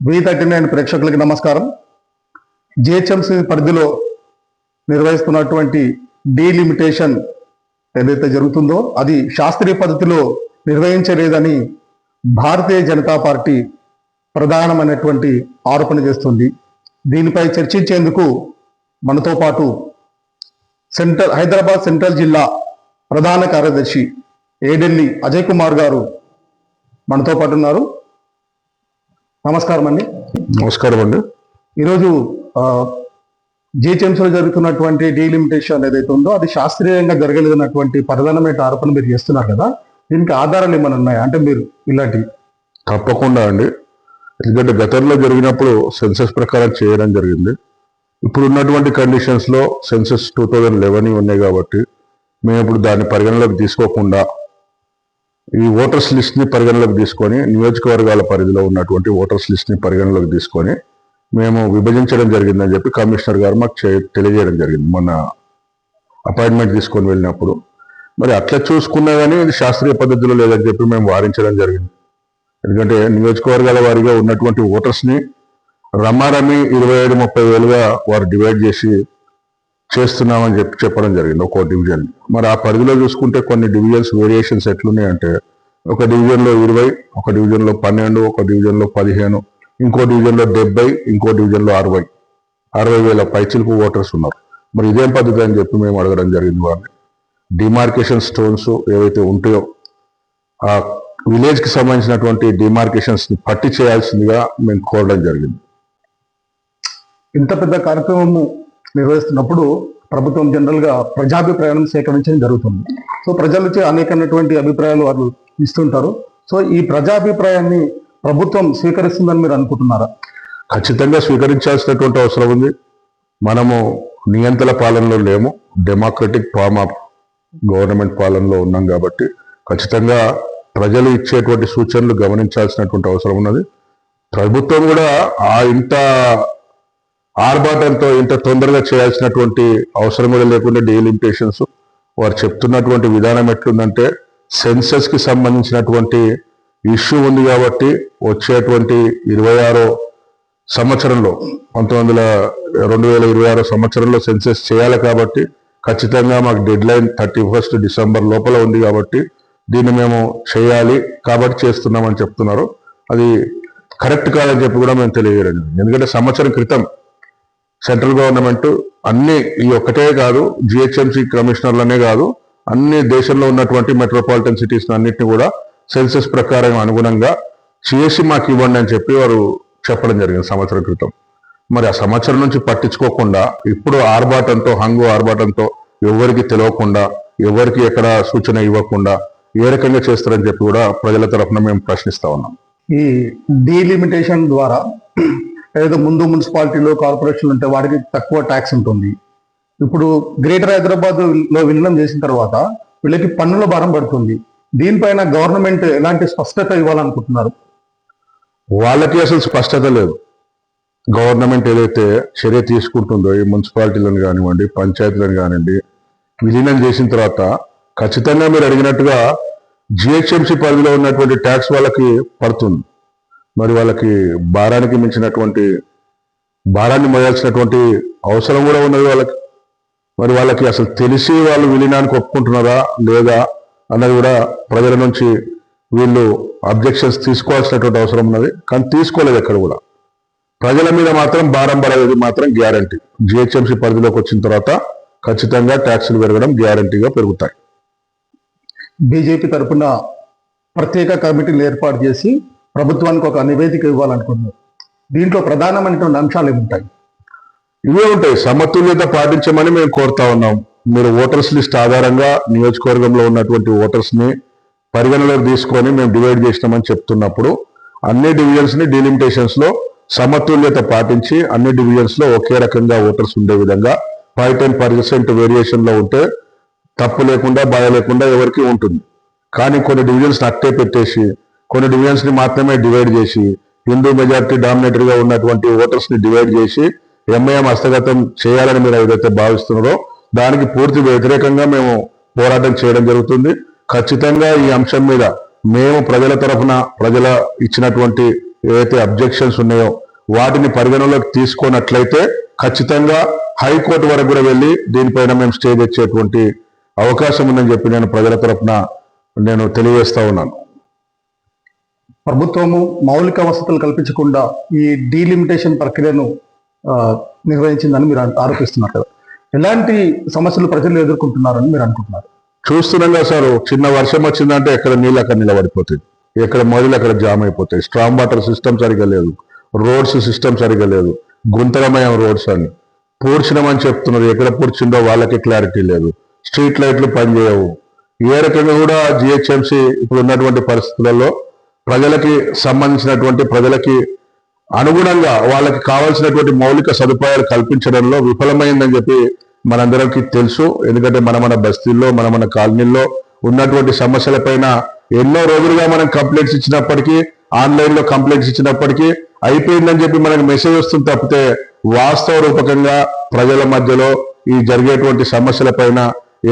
వి thirty nine ప్రేక్షకులకి నమస్కారం. GHMC పరిధిలో నిర్వహిస్తున్నటువంటి డీలిమిటేషన్ ఏదైతే జరుగుతుందో అది శాస్త్రీయ పద్ధతిలో నిర్వహించలేదని భారతీయ జనతా పార్టీ ప్రధానమైనటువంటి ఆరోపణ చేస్తుంది. దీనిపై చర్చించేందుకు మనతో పాటు సెంట్రల్ హైదరాబాద్ సెంట్రల్ జిల్లా ప్రధాన కార్యదర్శి ఏడెల్లి అజయ్ కుమార్ గారు మనతో పాటు ఉన్నారు. నమస్కారం అండి. నమస్కారం అండి. ఈరోజు జిహెచ్ఎంసీలో జరుగుతున్నటువంటి డీలిమిటేషన్ ఏదైతే ఉందో అది శాస్త్రీయంగా జరగలేదన్నటువంటి ప్రధానమైన ఆరోపణ మీరు చేస్తున్నారు కదా. దీనికి ఆధారాలు ఏమైనా ఉన్నాయా? అంటే మీరు ఇలాంటి తప్పకుండా అండి. ఎందుకంటే గతంలో జరిగినప్పుడు సెన్సెస్ ప్రకారం చేయడం జరిగింది. ఇప్పుడు ఉన్నటువంటి కండిషన్స్లో సెన్సెస్ టూ థౌజండ్ లెవెన్ ఉన్నాయి కాబట్టి మేము ఇప్పుడు దాన్ని పరిగణలోకి తీసుకోకుండా ఈ ఓటర్స్ లిస్ట్ని పరిగణలోకి తీసుకొని నియోజకవర్గాల పరిధిలో ఉన్నటువంటి ఓటర్స్ లిస్ట్ని పరిగణలోకి తీసుకొని మేము విభజించడం జరిగిందని చెప్పి కమిషనర్ గారు మాకు తెలియజేయడం జరిగింది. మొన్న అపాయింట్మెంట్ తీసుకొని వెళ్ళినప్పుడు మరి అట్లా చూసుకున్నా కానీ ఇది శాస్త్రీయ పద్ధతిలో లేదని చెప్పి మేము వారించడం జరిగింది. ఎందుకంటే నియోజకవర్గాల వారిగా ఉన్నటువంటి ఓటర్స్ని రమారమి ఇరవై ఏడు ముప్పై వేలుగా వారు డివైడ్ చేసి చేస్తున్నామని చెప్పి చెప్పడం జరిగింది ఒక్కో డివిజన్. మరి ఆ పరిధిలో చూసుకుంటే కొన్ని డివిజన్స్ వేరియేషన్స్ ఎట్లున్నాయంటే ఒక డివిజన్లో ఇరవై ఒక డివిజన్లో పన్నెండు ఒక డివిజన్లో పదిహేను ఇంకో డివిజన్లో డెబ్బై ఇంకో డివిజన్లో అరవై. అరవై వేల పైచిలకు ఓటర్స్ ఉన్నారు. మరి ఇదేం పద్ధతి అని చెప్పి మేము అడగడం జరిగింది వారిని డిమార్కేషన్ స్టోన్స్ ఏవైతే ఉంటాయో ఆ విలేజ్కి సంబంధించినటువంటి డిమార్కేషన్స్ని పట్టి చేయాల్సిందిగా మేము కోరడం జరిగింది. ఇంత పెద్ద కార్యక్రమం నిర్వహిస్తున్నప్పుడు ప్రభుత్వం జనరల్గా ప్రజాభిప్రాయాలను సేకరించడం జరుగుతుంది. సో ప్రజల నుంచి అనేకమైనటువంటి అభిప్రాయాలు వారు ఇస్తుంటారు. సో ఈ ప్రజాభిప్రాయాన్ని ప్రభుత్వం స్వీకరిస్తుందని మీరు అనుకుంటున్నారా? ఖచ్చితంగా స్వీకరించాల్సినటువంటి అవసరం ఉంది. మనము నియంత్రణ పాలనలో లేము. డెమోక్రటిక్ ఫార్మ్ ఆఫ్ గవర్నమెంట్ పాలనలో ఉన్నాం కాబట్టి ఖచ్చితంగా ప్రజలు ఇచ్చేటువంటి సూచనలు గమనించాల్సినటువంటి అవసరం ఉన్నది. ప్రభుత్వం కూడా ఆ ఇంత ఆర్భాటంతో ఇంత తొందరగా చేయాల్సినటువంటి అవసరం కూడా లేకుండా డీలిమిటేషన్స్ వారు చెప్తున్నటువంటి విధానం ఎట్లుందంటే సెన్సెస్కి సంబంధించినటువంటి ఇష్యూ ఉంది కాబట్టి వచ్చేటువంటి ఇరవై ఆరో సంవత్సరంలో పంతొమ్మిది వందల రెండు వేల ఇరవై ఆరో సంవత్సరంలో సెన్సెస్ చేయాలి కాబట్టి ఖచ్చితంగా మాకు deadline thirty first December లోపల ఉంది కాబట్టి దీన్ని మేము చేయాలి కాబట్టి చేస్తున్నామని చెప్తున్నారు. అది కరెక్ట్ కాదని చెప్పి కూడా మేము తెలియజేయడం ఎందుకంటే సంవత్సరం క్రితం సెంట్రల్ గవర్నమెంట్ అన్ని ఈ ఒక్కటే కాదు జిహెచ్ఎంసీ కమిషనర్లనే కాదు అన్ని దేశంలో ఉన్నటువంటి మెట్రోపాలిటన్ సిటీస్ అన్నింటినీ కూడా సెన్సెస్ ప్రకారం అనుగుణంగా చేసి మాకు ఇవ్వండి అని చెప్పి వారు చెప్పడం జరిగింది సంవత్సరం క్రితం. మరి ఆ సంవత్సరం నుంచి పట్టించుకోకుండా ఇప్పుడు ఆర్భాటంతో హంగు ఆర్భాటంతో ఎవరికి తెలియకుండా ఎవరికి ఎక్కడ సూచన ఇవ్వకుండా ఏ రకంగా చేస్తారని చెప్పి కూడా ప్రజల తరఫున మేము ప్రశ్నిస్తా ఉన్నాం. ఈ డీలిమిటేషన్ ద్వారా ఏదో ముందు మున్సిపాలిటీలో కార్పొరేషన్లు ఉంటే వాటికి తక్కువ ట్యాక్స్ ఉంటుంది. ఇప్పుడు గ్రేటర్ హైదరాబాద్లో విలీనం చేసిన తర్వాత వీళ్ళకి పన్నుల భారం పడుతుంది. దీనిపైన గవర్నమెంట్ ఎలాంటి స్పష్టత ఇవ్వాలనుకుంటున్నారు? వాళ్ళకి అసలు స్పష్టత లేదు. గవర్నమెంట్ ఏదైతే చర్య తీసుకుంటుందో ఈ మున్సిపాలిటీలను కానివ్వండి పంచాయతీలను కానివ్వండి విలీనం చేసిన తర్వాత ఖచ్చితంగా మీరు అడిగినట్టుగా జిహెచ్ఎంసీ పరిధిలో ఉన్నటువంటి ట్యాక్స్ వాళ్ళకి పడుతుంది. మరి వాళ్ళకి భారానికి మించినటువంటి భారాన్ని మోయాల్సినటువంటి అవసరం కూడా ఉన్నది వాళ్ళకి. మరి వాళ్ళకి అసలు తెలిసి వాళ్ళు విలీనానికి ఒప్పుకుంటున్నారా లేదా అన్నది కూడా ప్రజల నుంచి వీళ్ళు అబ్జెక్షన్స్ తీసుకోవాల్సినటువంటి అవసరం ఉన్నది. కానీ తీసుకోలేదు ఎక్కడ కూడా. ప్రజల మీద మాత్రం భారం పడేది మాత్రం గ్యారంటీ. జిహెచ్ఎంసీ పరిధిలోకి వచ్చిన తర్వాత ఖచ్చితంగా ట్యాక్సులు పెరగడం గ్యారంటీగా పెరుగుతాయి. బీజేపీ తరపున ప్రత్యేక కమిటీలు ఏర్పాటు చేసి ప్రభుత్వానికి ఒక నివేదిక ఇవ్వాలనుకుంటున్నారు. దీంట్లో ప్రధానమైనటువంటి అంశాలు ఏముంటాయి? ఇవే ఉంటాయి. సమతుల్యత పాటించమని మేము కోరుతా ఉన్నాం. మీరు ఓటర్స్ లిస్ట్ ఆధారంగా నియోజకవర్గంలో ఉన్నటువంటి ఓటర్స్ని పరిగణలోకి తీసుకొని మేము డివైడ్ చేసినామని చెప్తున్నప్పుడు అన్ని డివిజన్స్ని డీలిమిటేషన్స్లో సమతుల్యత పాటించి అన్ని డివిజన్స్లో ఒకే రకంగా ఓటర్స్ ఉండే విధంగా ఫైవ్ టెన్ పర్సెంట్ వేరియేషన్లో ఉంటే తప్పు లేకుండా బాధ లేకుండా ఎవరికి ఉంటుంది. కానీ కొన్ని డివిజన్స్ అట్టే పెట్టేసి కొన్ని డివిజన్స్ని మాత్రమే డివైడ్ చేసి హిందూ మెజార్టీ డామినేటర్గా ఉన్నటువంటి ఓటర్స్ని డివైడ్ చేసి ఎంఐఎం హస్తగతం చేయాలని మీరు ఏదైతే భావిస్తున్నారో దానికి పూర్తి వ్యతిరేకంగా మేము పోరాటం చేయడం జరుగుతుంది. ఖచ్చితంగా ఈ అంశం మీద మేము ప్రజల తరఫున ప్రజల ఇచ్చినటువంటి ఏవైతే అబ్జెక్షన్స్ ఉన్నాయో వాటిని పరిగణలోకి తీసుకున్నట్లయితే ఖచ్చితంగా హైకోర్టు వరకు కూడా వెళ్ళి దీనిపైన మేము స్టే తెచ్చేటువంటి అవకాశం ఉందని చెప్పి నేను ప్రజల తరఫున నేను తెలియజేస్తా ఉన్నాను. ప్రభుత్వము మౌలిక వసతులు కల్పించకుండా ఈ డీలిమిటేషన్ ప్రక్రియను నిర్వహించిందని మీరు ఆరోపిస్తున్నారు కదా. ఎలాంటి సమస్యలు ప్రజలు ఎదుర్కొంటున్నారని మీరు అనుకుంటున్నారు? చూస్తున్నాం కదా సార్ చిన్న వర్షం వచ్చిందంటే ఎక్కడ నీళ్ళు అక్కడ నిలబడిపోతాయి. ఎక్కడ మొదలు అక్కడ జామ్ అయిపోతాయి. స్ట్రాంగ్ వాటర్ సిస్టమ్ సరిగా లేదు. రోడ్స్ సిస్టమ్ సరిగా లేదు. గుంతలమయం రోడ్స్ అని. పూడ్చినామని చెప్తున్నారు. ఎక్కడ పూడ్చిందో వాళ్ళకి క్లారిటీ లేదు. స్ట్రీట్ లైట్లు పనిచేయవు ఏ రకంగా కూడా జిహెచ్ఎంసి ఇప్పుడు ఉన్నటువంటి పరిస్థితులలో ప్రజలకి సంబంధించినటువంటి ప్రజలకి అనుగుణంగా వాళ్ళకి కావాల్సినటువంటి మౌలిక సదుపాయాలు కల్పించడంలో విఫలమైందని చెప్పి మనందరికీ తెలుసు. ఎందుకంటే మన మన బస్తీల్లో మన మన కాలనీల్లో ఉన్నటువంటి సమస్యలపైన ఎన్నో రోజులుగా మనం కంప్లైంట్స్ ఇచ్చినప్పటికీ ఆన్లైన్లో కంప్లైంట్స్ ఇచ్చినప్పటికీ అయిపోయిందని చెప్పి మనకు మెసేజ్ వస్తుంది తప్పితే వాస్తవ రూపకంగా ప్రజల మధ్యలో ఈ జరిగేటువంటి సమస్యల పైన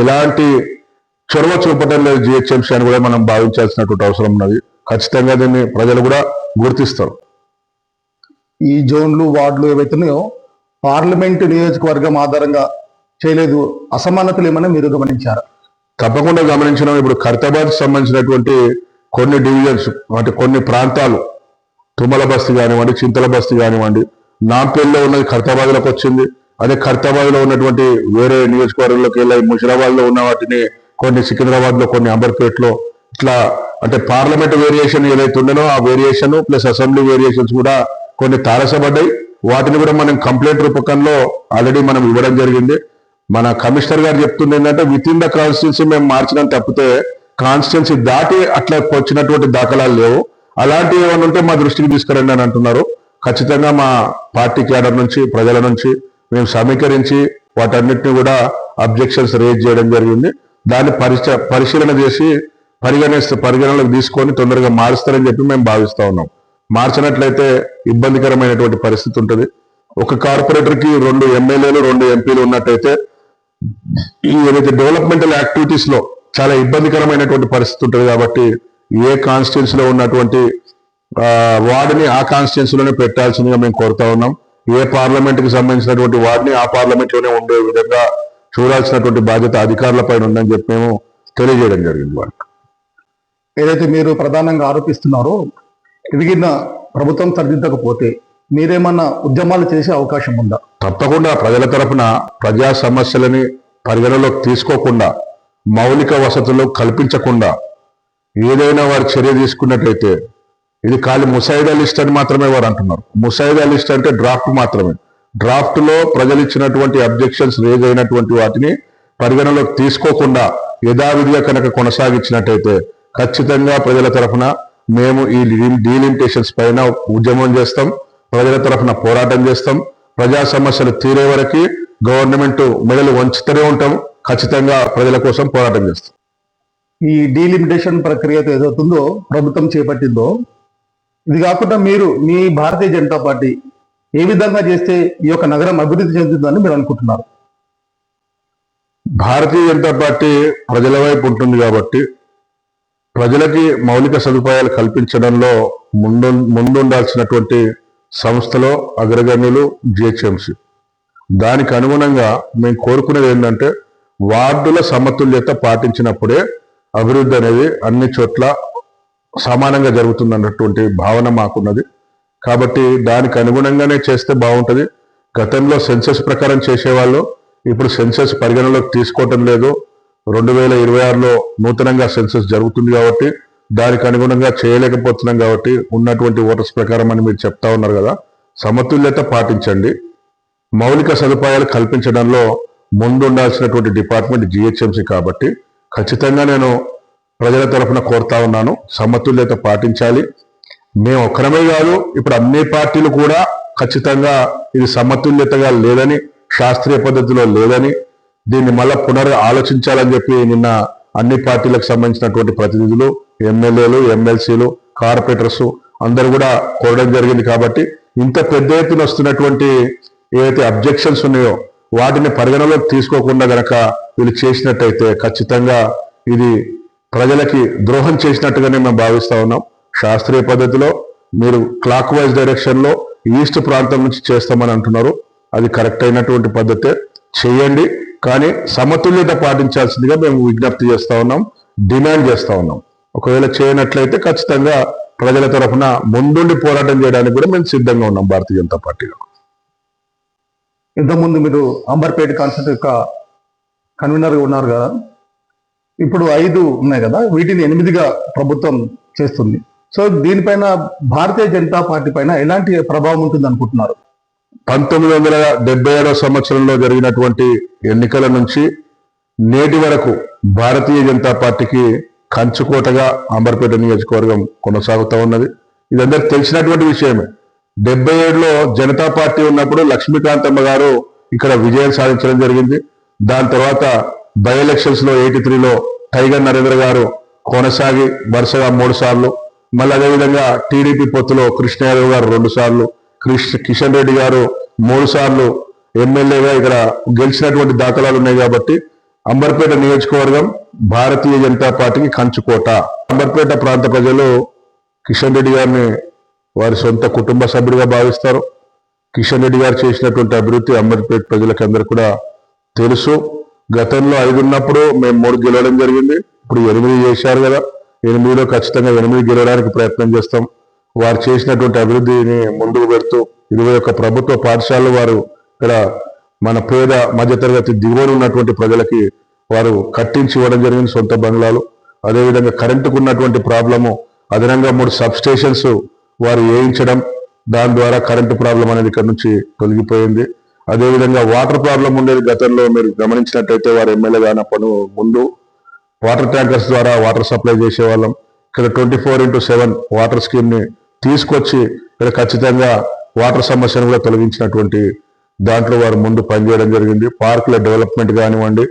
ఎలాంటి చొరవ చూపడం లేదు జిహెచ్ఎంసీ అని కూడా మనం భావించాల్సినటువంటి అవసరం ఉన్నది. ఖచ్చితంగా దీన్ని ప్రజలు కూడా గుర్తిస్తారు. ఈ జోన్లు వార్డులు ఏవైతున్నాయో పార్లమెంటు నియోజకవర్గం ఆధారంగా చేయలేదు అసమానతలు ఏమైనా మీరు గమనించారా? తప్పకుండా గమనించడం ఇప్పుడు ఖర్తాబాద్ సంబంధించినటువంటి కొన్ని డివిజన్స్ అంటే కొన్ని ప్రాంతాలు తుమ్మల బస్తీ కానివ్వండి చింతల బస్తీ కానివ్వండి నాంపేల్లో ఉన్నది ఖర్తాబాద్లోకి వచ్చింది. అదే ఖర్తాబాద్లో ఉన్నటువంటి వేరే నియోజకవర్గంలోకి వెళ్ళి ముషిరాబాద్లో ఉన్న వాటిని కొన్ని సికింద్రాబాద్లో కొన్ని అంబర్పేట్లో ఇట్లా అంటే పార్లమెంట్ వేరియేషన్ ఏదైతే ఉండనో ఆ వేరియేషన్ ప్లస్ అసెంబ్లీ వేరియేషన్స్ కూడా కొన్ని తారసపడ్డాయి. వాటిని కూడా మనం కంప్లైంట్ రూపకంలో ఆల్రెడీ మనం ఇవ్వడం జరిగింది. మన కమిషనర్ గారు చెప్తుంది ఏంటంటే విత్ ఇన్ ద కాన్స్టిట్యున్సీ మేము మార్చడం తప్పితే కాన్స్టిట్యున్సీ దాటి అట్లా వచ్చినటువంటి దాఖలాలు లేవు. అలాంటివి ఏమైనా ఉంటే మా దృష్టికి తీసుకురండి అని అంటున్నారు. ఖచ్చితంగా మా పార్టీ క్యాడర్ నుంచి ప్రజల నుంచి మేము సమీకరించి వాటన్నిటిని కూడా అబ్జెక్షన్స్ రేజ్ చేయడం జరిగింది. దాన్ని పరిచ పరిశీలన చేసి పరిగణిస్తే పరిగణనలోకి తీసుకొని తొందరగా మారుస్తారని చెప్పి మేము భావిస్తూ ఉన్నాం. మార్చినట్లయితే ఇబ్బందికరమైనటువంటి పరిస్థితి ఉంటుంది. ఒక కార్పొరేటర్కి రెండు ఎమ్మెల్యేలు రెండు ఎంపీలు ఉన్నట్టయితే ఈ ఏదైతే డెవలప్మెంటల్ యాక్టివిటీస్లో చాలా ఇబ్బందికరమైనటువంటి పరిస్థితి ఉంటుంది కాబట్టి ఏ కాన్స్టిట్యున్సీ లో ఉన్నటువంటి వార్డుని ఆ కాన్స్టిట్యున్సీలోనే పెట్టాల్సిందిగా మేము కోరుతా ఉన్నాం. ఏ పార్లమెంట్కి సంబంధించినటువంటి వార్డుని ఆ పార్లమెంట్లోనే ఉండే విధంగా చూడాల్సినటువంటి బాధ్యత అధికారుల పైన ఉందని చెప్పి మేము తెలియజేయడం జరిగింది వాళ్ళకి ఏదైతే మీరు ప్రధానంగా ఆరోపిస్తున్నారో ఎదిగిన ప్రభుత్వం సరిదిద్దకపోతే మీరేమన్నా ఉద్యమాలు చేసే అవకాశం ఉందా? తప్పకుండా ప్రజల తరపున ప్రజా సమస్యలని పరిగణలోకి తీసుకోకుండా మౌలిక వసతులు కల్పించకుండా ఏదైనా వారు చర్య తీసుకున్నట్లయితే ఇది ఖాళీ ముసాయిదా లిస్ట్ అని మాత్రమే వారు అంటున్నారు. ముసాయిదా లిస్ట్ అంటే డ్రాఫ్ట్ మాత్రమే. డ్రాఫ్ట్లో ప్రజలు ఇచ్చినటువంటి అబ్జెక్షన్స్ రేజ్ అయినటువంటి వాటిని పరిగణలోకి తీసుకోకుండా యథావిధిగా కనుక కొనసాగించినట్టయితే ఖచ్చితంగా ప్రజల తరఫున మేము ఈ డీలిమిటేషన్స్ పైన ఉద్యమం చేస్తాం. ప్రజల తరఫున పోరాటం చేస్తాం. ప్రజా సమస్యలు తీరే వరకు గవర్నమెంట్ మెడలు వంచుతూనే ఉంటాం. ఖచ్చితంగా ప్రజల కోసం పోరాటం చేస్తాం. ఈ డీలిమిటేషన్ ప్రక్రియ ఏదవుతుందో ప్రభుత్వం చేపట్టిందో ఇది కాకుండా మీరు మీ భారతీయ జనతా పార్టీ ఏ విధంగా చేస్తే ఈ యొక్క నగరం అభివృద్ధి చెందుతుందని మీరు అనుకుంటున్నారు? భారతీయ జనతా పార్టీ ప్రజల వైపు ఉంటుంది కాబట్టి ప్రజలకి మౌలిక సదుపాయాలు కల్పించడంలో ముందు ముందుండాల్సినటువంటి సంస్థలో అగ్రగణ్యులు జిహెచ్ఎంసి. దానికి అనుగుణంగా మేము కోరుకునేది ఏంటంటే వార్డుల సమతుల్యత పాటించినప్పుడే అభివృద్ధి అనేది అన్ని చోట్ల సమానంగా జరుగుతుందన్నటువంటి భావన మాకున్నది. కాబట్టి దానికి అనుగుణంగానే చేస్తే బాగుంటుంది. గతంలో సెన్సెస్ ప్రకారం చేసేవాళ్ళు ఇప్పుడు సెన్సెస్ పరిగణలోకి తీసుకోవటం లేదు. రెండు వేల ఇరవై ఆరులో నూతనంగా సెన్సెస్ జరుగుతుంది కాబట్టి దానికి అనుగుణంగా చేయలేకపోతున్నాం కాబట్టి ఉన్నటువంటి ఓటర్స్ ప్రకారం అని మీరు చెప్తా ఉన్నారు కదా. సమతుల్యత పాటించండి. మౌలిక సదుపాయాలు కల్పించడంలో ముందుండాల్సినటువంటి డిపార్ట్మెంట్ జిహెచ్ఎంసి కాబట్టి ఖచ్చితంగా నేను ప్రజల తరఫున కోరుతా ఉన్నాను. సమతుల్యత పాటించాలి. మేము ఒక్కరమే కాదు ఇప్పుడు అన్ని పార్టీలు కూడా ఖచ్చితంగా ఇది సమతుల్యతగా లేదని శాస్త్రీయ పద్ధతిలో లేదని దీన్ని మళ్ళా పునర్ ఆలోచించాలని చెప్పి నిన్న అన్ని పార్టీలకు సంబంధించినటువంటి ప్రతినిధులు ఎమ్మెల్యేలు ఎమ్మెల్సీలు కార్పొరేటర్స్ అందరూ కూడా కోరడం జరిగింది కాబట్టి ఇంత పెద్ద ఎత్తున వస్తున్నటువంటి ఏవైతే అబ్జెక్షన్స్ ఉన్నాయో వాటిని పరిగణలోకి తీసుకోకుండా గనక వీళ్ళు చేసినట్టయితే ఖచ్చితంగా ఇది ప్రజలకి ద్రోహం చేసినట్టుగానే మేము భావిస్తా ఉన్నాం. శాస్త్రీయ పద్ధతిలో మీరు క్లాక్ వైజ్ డైరెక్షన్లో ఈస్ట్ ప్రాంతం నుంచి చేస్తామని అంటున్నారు. అది కరెక్ట్ అయినటువంటి పద్ధతే. చేయండి. కానీ సమతుల్యత పాటించాల్సిందిగా మేము విజ్ఞప్తి చేస్తూ ఉన్నాం డిమాండ్ చేస్తూ ఉన్నాం. ఒకవేళ చేయనట్లయితే ఖచ్చితంగా ప్రజల తరఫున ముందుండి పోరాటం చేయడానికి కూడా మేము సిద్ధంగా ఉన్నాం భారతీయ జనతా పార్టీలో. ఇంతకుముందు మీరు అంబర్పేట కాన్సెప్ట్ యొక్క కన్వీనర్గా ఉన్నారు కదా ఇప్పుడు ఐదు ఉన్నాయి కదా వీటిని ఎనిమిదిగా ప్రభుత్వం చేస్తుంది. సో దీనిపైన భారతీయ జనతా పార్టీ పైన ఎలాంటి ప్రభావం ఉంటుంది అనుకుంటున్నారు పంతొమ్మిది వందల డెబ్బై ఏడవ సంవత్సరంలో జరిగినటువంటి ఎన్నికల నుంచి నేటి వరకు భారతీయ జనతా పార్టీకి కంచుకోటగా అంబర్పేట నియోజకవర్గం కొనసాగుతూ ఉన్నది. ఇది అందరికి తెలిసినటువంటి విషయమే. డెబ్బై ఏడులో జనతా పార్టీ ఉన్నప్పుడు లక్ష్మీకాంతమ్మ గారు ఇక్కడ విజయం సాధించడం జరిగింది. దాని తర్వాత బై ఎలక్షన్స్లో ఎయిటీ త్రీలో టైగర్ నరేంద్ర గారు కొనసాగి వరుసగా మూడు సార్లు మళ్ళీ అదేవిధంగా టీడీపీ పొత్తులో కృష్ణయాదవ్ గారు రెండు సార్లు కృష్ణ కిషన్ రెడ్డి గారు మూడు సార్లు ఎమ్మెల్యేగా ఇక్కడ గెలిచినటువంటి దాఖలాలు ఉన్నాయి కాబట్టి అంబర్పేట నియోజకవర్గం భారతీయ జనతా పార్టీకి కంచుకోట. అంబర్పేట ప్రాంత ప్రజలు కిషన్ రెడ్డి గారిని వారి సొంత కుటుంబ సభ్యుడిగా భావిస్తారు. కిషన్ రెడ్డి గారు చేసినటువంటి అభివృద్ధి అంబర్పేట ప్రజలకు అందరూ కూడా తెలుసు. గతంలో ఐదు ఉన్నప్పుడు మేము మూడు గెలవడం జరిగింది. ఇప్పుడు ఎనిమిది చేశారు కదా. ఎనిమిదిలో ఖచ్చితంగా ఎనిమిది గెలవడానికి ప్రయత్నం చేస్తాం. వారు చేసినటువంటి అభివృద్ధిని ముందుకు పెడుతూ ఇరవై ఒక్క ప్రభుత్వ పాఠశాలలు వారు ఇక్కడ మన పేద మధ్యతరగతి దిగువన ఉన్నటువంటి ప్రజలకి వారు కట్టించి ఇవ్వడం జరిగింది సొంత బంగ్లాలు. అదేవిధంగా కరెంటుకు ఉన్నటువంటి ప్రాబ్లము అదనంగా మూడు సబ్ స్టేషన్స్ వారు వేయించడం దాని ద్వారా కరెంటు ప్రాబ్లం అనేది ఇక్కడ నుంచి తొలగిపోయింది. అదేవిధంగా వాటర్ ప్రాబ్లం ఉండేది గతంలో మీరు గమనించినట్టయితే వారు ఎమ్మెల్యే కానప్పుడు ముందు వాటర్ ట్యాంకర్స్ ద్వారా వాటర్ సప్లై చేసేవాళ్ళం. ఇక్కడ twenty four into seven water స్కీమ్ని తీసుకొచ్చి ఇక్కడ ఖచ్చితంగా వాటర్ సమస్యను కూడా తొలగించినటువంటి దాంట్లో వారు ముందు పనిచేయడం జరిగింది. పార్కుల డెవలప్మెంట్ కానివ్వండి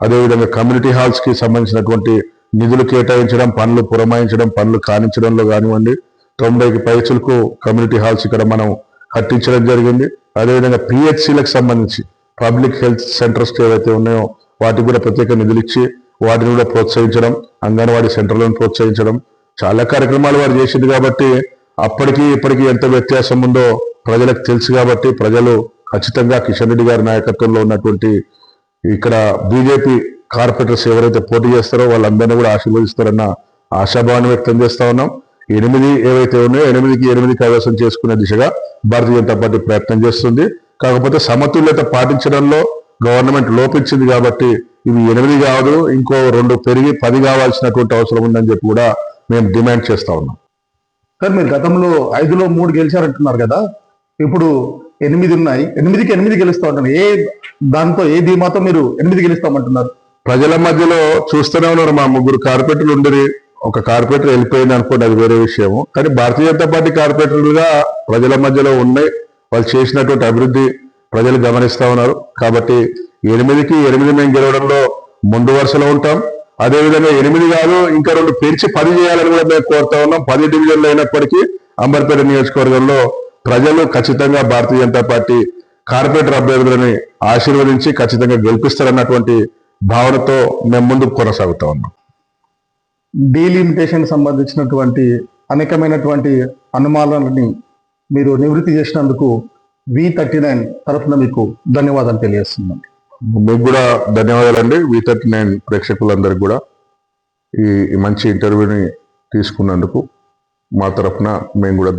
అదేవిధంగా కమ్యూనిటీ హాల్స్కి సంబంధించినటువంటి నిధులు కేటాయించడం పనులు పురమాయించడం పనులు కానించడంలో కానివ్వండి తొంభైకి పైచులకు కమ్యూనిటీ హాల్స్ ఇక్కడ మనం కట్టించడం జరిగింది. అదేవిధంగా పిహెచ్సిలకు సంబంధించి పబ్లిక్ హెల్త్ సెంటర్స్ ఏవైతే ఉన్నాయో వాటికి కూడా ప్రత్యేక నిధులు ఇచ్చి వాటిని కూడా ప్రోత్సహించడం అంగన్వాడీ సెంటర్లను ప్రోత్సహించడం. చాలా కార్యక్రమాలు వారు చేసింది కాబట్టి అప్పటికి ఇప్పటికి ఎంత వ్యత్యాసం ఉందో ప్రజలకు తెలుసు కాబట్టి ప్రజలు ఖచ్చితంగా కిషన్ రెడ్డి గారి నాయకత్వంలో ఉన్నటువంటి ఇక్కడ బీజేపీ కార్పొరేటర్స్ ఎవరైతే పోటీ చేస్తారో వాళ్ళందరినీ కూడా ఆశీర్వదిస్తారన్న ఆశాభావాన్ని వ్యక్తం చేస్తా ఉన్నాం. ఎనిమిది ఏవైతే ఉన్నాయో ఎనిమిదికి ఎనిమిది కైవసం చేసుకునే దిశగా భారతీయ జనతా పార్టీ ప్రయత్నం చేస్తుంది. కాకపోతే సమతుల్యత పాటించడంలో గవర్నమెంట్ లోపించింది కాబట్టి ఇవి ఎనిమిది కాదు ఇంకో రెండు పెరిగి పది కావాల్సినటువంటి అవసరం ఉందని చెప్పి కూడా మేము డిమాండ్ చేస్తా ఉన్నాం. సార్ మీరు గతంలో ఐదులో మూడు గెలిచారంటున్నారు కదా ఇప్పుడు ఎనిమిది ఉన్నాయి. ఎనిమిదికి ఎనిమిది గెలుస్తా ఉంటారు ఏ దాంతో ఏ ధీమాతో మీరు ఎనిమిది గెలుస్తామంటున్నారు? ప్రజల మధ్యలో చూస్తూనే ఉన్నారు మా ముగ్గురు కార్పొరేటర్లు ఉండరు. ఒక కార్పొరేటర్ వెళ్ళిపోయింది అనుకోండి అది వేరే విషయము. కానీ భారతీయ జనతా పార్టీ కార్పొరేటర్లుగా ప్రజల మధ్యలో ఉన్నాయి. వాళ్ళు చేసినటువంటి అభివృద్ధి ప్రజలు గమనిస్తా ఉన్నారు. కాబట్టి ఎనిమిదికి ఎనిమిది మేము గెలవడంలో ముందు వరుసలో ఉంటాం. అదేవిధంగా ఎనిమిది కాదు ఇంకా రెండు పెంచి పది చేయాలని కూడా మేము కోరుతా ఉన్నాం. పది డివిజన్లు అయినప్పటికీ అంబర్పేట నియోజకవర్గంలో ప్రజలు ఖచ్చితంగా భారతీయ జనతా పార్టీ కార్పొరేటర్ అభ్యర్థులని ఆశీర్వదించి ఖచ్చితంగా గెలిపిస్తారన్నటువంటి భావనతో మేము ముందుకు కొనసాగుతా ఉన్నాం. డీలిమిటేషన్ సంబంధించినటువంటి అనేకమైనటువంటి అనుమానాలని మీరు నివృత్తి చేసినందుకు వి థర్టీ నైన్ తరఫున మీకు ధన్యవాదాలు తెలియజేస్తున్నాను మీకు కూడా ధన్యవాదాలండి. వి థర్టీ నైన్ ప్రేక్షకులందరికీ కూడా ఈ మంచి ఇంటర్వ్యూని తీసుకున్నందుకు మా తరఫున మేము కూడా